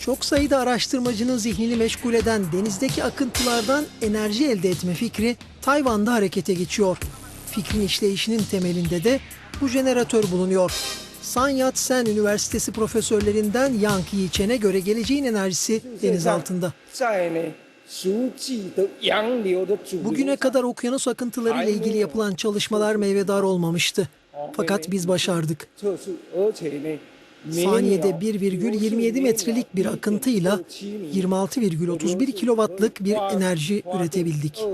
Çok sayıda araştırmacının zihnini meşgul eden denizdeki akıntılardan enerji elde etme fikri Tayvan'da harekete geçiyor. Fikrin işleyişinin temelinde de bu jeneratör bulunuyor. San Yat-sen Üniversitesi profesörlerinden Yang Yichen'e göre geleceğin enerjisi deniz altında. Bugüne kadar okyanus akıntılarıyla ilgili yapılan çalışmalar meyvedar olmamıştı. Fakat biz başardık. Saniyede 1,27 metrelik bir akıntıyla 26,31 kilowattlık bir enerji üretebildik.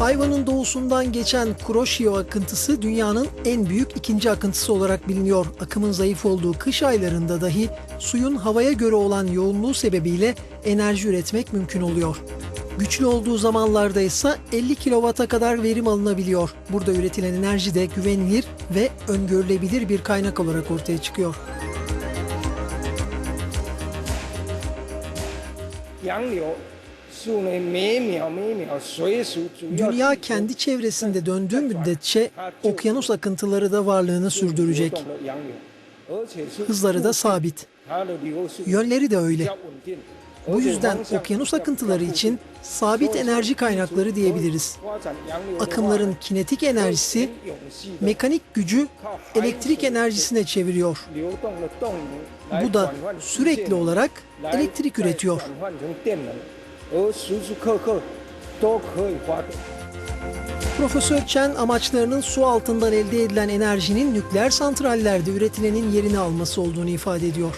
Tayvan'ın doğusundan geçen Kuroshio akıntısı dünyanın en büyük ikinci akıntısı olarak biliniyor. Akımın zayıf olduğu kış aylarında dahi suyun havaya göre olan yoğunluğu sebebiyle enerji üretmek mümkün oluyor. Güçlü olduğu zamanlarda ise 50 kilovata kadar verim alınabiliyor. Burada üretilen enerji de güvenilir ve öngörülebilir bir kaynak olarak ortaya çıkıyor. 洋 Dünya kendi çevresinde döndüğü müddetçe okyanus akıntıları da varlığını sürdürecek. Hızları da sabit. Yönleri de öyle. Bu yüzden okyanus akıntıları için sabit enerji kaynakları diyebiliriz. Akımların kinetik enerjisi, mekanik gücü elektrik enerjisine çeviriyor. Bu da sürekli olarak elektrik üretiyor. Profesör Chen amaçlarının su altından elde edilen enerjinin nükleer santrallerde üretilenin yerini alması olduğunu ifade ediyor.